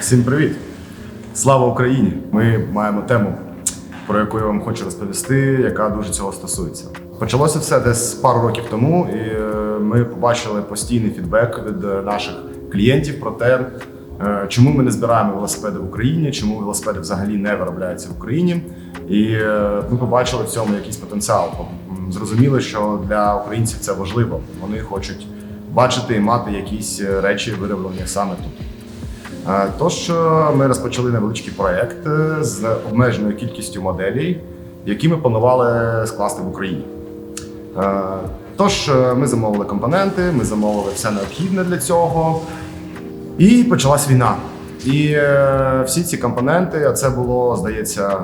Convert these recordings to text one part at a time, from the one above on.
Всім привіт! Слава Україні! Ми маємо тему, про яку я вам хочу розповісти, яка дуже цього стосується. Почалося все десь пару років тому, і е, ми побачили постійний фідбек від е, наших клієнтів про те, е, чому ми не збираємо велосипеди в Україні, чому велосипеди взагалі не виробляються в Україні. І ми побачили в цьому якийсь потенціал. М, Зрозуміли, що для українців це важливо. Вони хочуть бачити і мати якісь речі, вироблені саме тут. Е, Тож ми розпочали невеличкий проект е, з обмеженою кількістю моделей, які ми планували скласти в Україні. Е, Тож ми замовили компоненти, ми замовили все необхідне для цього, і почалась війна. І всі ці компоненти, а це було, здається,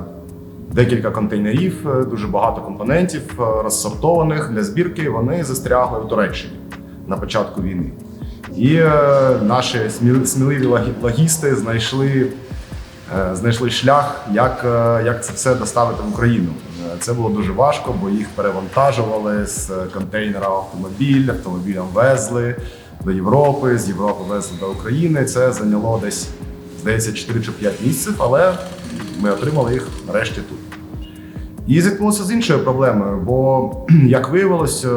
декілька контейнерів, дуже багато компонентів розсортованих для збірки. Вони застрягли у Туреччині на початку війни. І е, наші сміли- сміливі логісти знайшли, е, знайшли шлях, як, е, як це все доставити в Україну. Це було дуже важко, бо їх перевантажували з контейнера автомобіль, автомобілем везли до Європи, з Європи везли до України. Це зайняло десь, здається, 4 чи 5 місяців, але ми отримали їх нарешті тут. І зіткнулися з іншою проблемою, бо, як виявилось, е,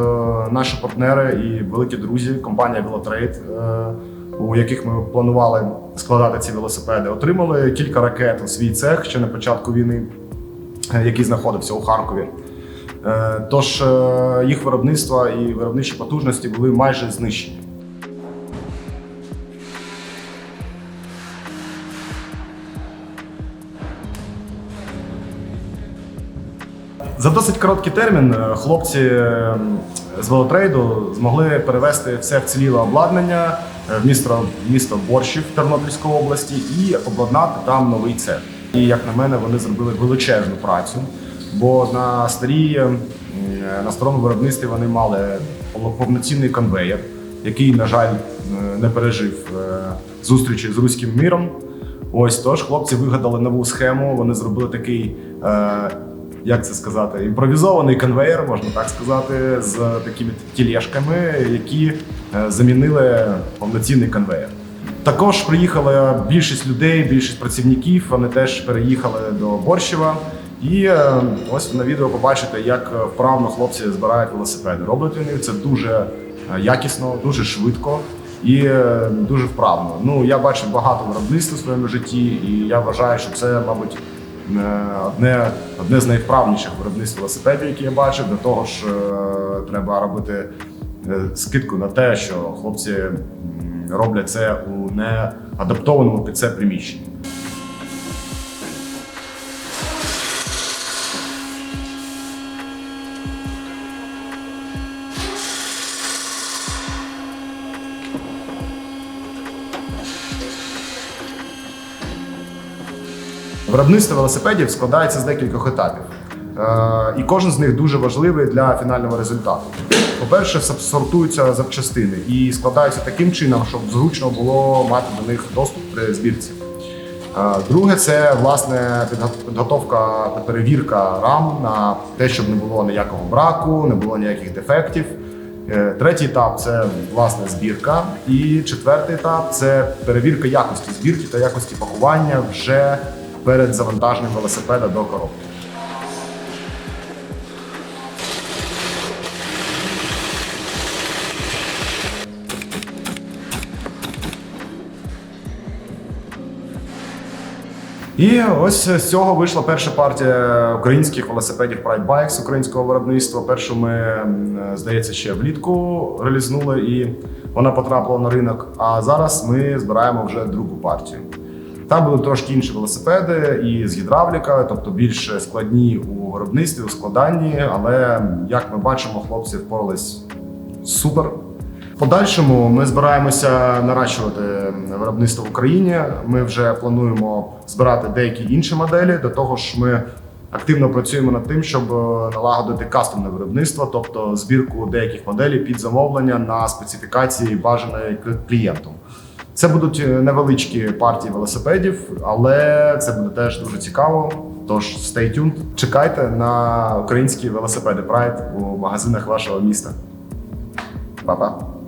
наші партнери і великі друзі, компанія Velotrade, е, у яких ми планували складати ці велосипеди, отримали кілька ракет у свій цех ще на початку війни, е, який знаходився у Харкові. Тож їх виробництво і виробничі потужності були майже знищені. За досить короткий термін е, хлопці е, з велотрейду змогли перевезти все вціліле обладнання е, в місто, місто Борщів Тернопільської області і обладнати там новий цех. І як на мене, вони зробили величезну працю, бо на старій е, на старому виробництві вони мали повноцінний конвеєр, який, на жаль, не пережив зустрічі з руським міром. Ось тож хлопці вигадали нову схему. Вони зробили такий, як це сказати, імпровізований конвейер, можна так сказати, з такими тілешками, які е, замінили повноцінний конвейер. Також приїхала більшість людей, більшість працівників. Вони теж переїхали до Борщева. І е, ось на відео побачите, як вправно хлопці збирають велосипеди. Роблять вони це дуже е, якісно, дуже швидко і дуже вправно. Ну я бачив багато виробництв у своєму житті, і я вважаю, що це, мабуть, одне, одне з найвправніших виробництв велосипедів, які я бачив. До того ж, е, треба робити е, скидку на те, що хлопці роблять це у неадаптованому під це приміщенні. Виробництво велосипедів складається з декількох етапів. Е, І кожен з них дуже важливий для фінального результату. По-перше, сор- сортуються запчастини і складаються таким чином, щоб зручно було мати до них доступ при збірці. Е, Друге, це власне підготовка та перевірка рам на те, щоб не було ніякого браку, не було ніяких дефектів. Е, Третій етап це власне збірка. І четвертий етап це перевірка якості збірки та якості пакування вже перед завантаженням велосипеда до коробки. І ось з цього вийшла перша партія українських велосипедів Pride Bikes українського виробництва. Першу ми, здається, ще влітку релізнули і вона потрапила на ринок. А зараз ми збираємо вже другу партію. Там були трошки інші велосипеди і з гідравліка, тобто більш складні у виробництві, у складанні. Але як ми бачимо, хлопці впорались супер. Подальшому ми збираємося наращувати виробництво в Україні. Ми вже плануємо збирати деякі інші моделі. До того ж, ми активно працюємо над тим, щоб е, налагодити кастомне виробництво, тобто збірку деяких моделей під замовлення на специфікації бажаної клієнтом. Це будуть е, невеличкі партії велосипедів, але це буде теж дуже цікаво. Тож stay tuned. чекайте на українські велосипеди Pride у магазинах вашого міста. Па-па.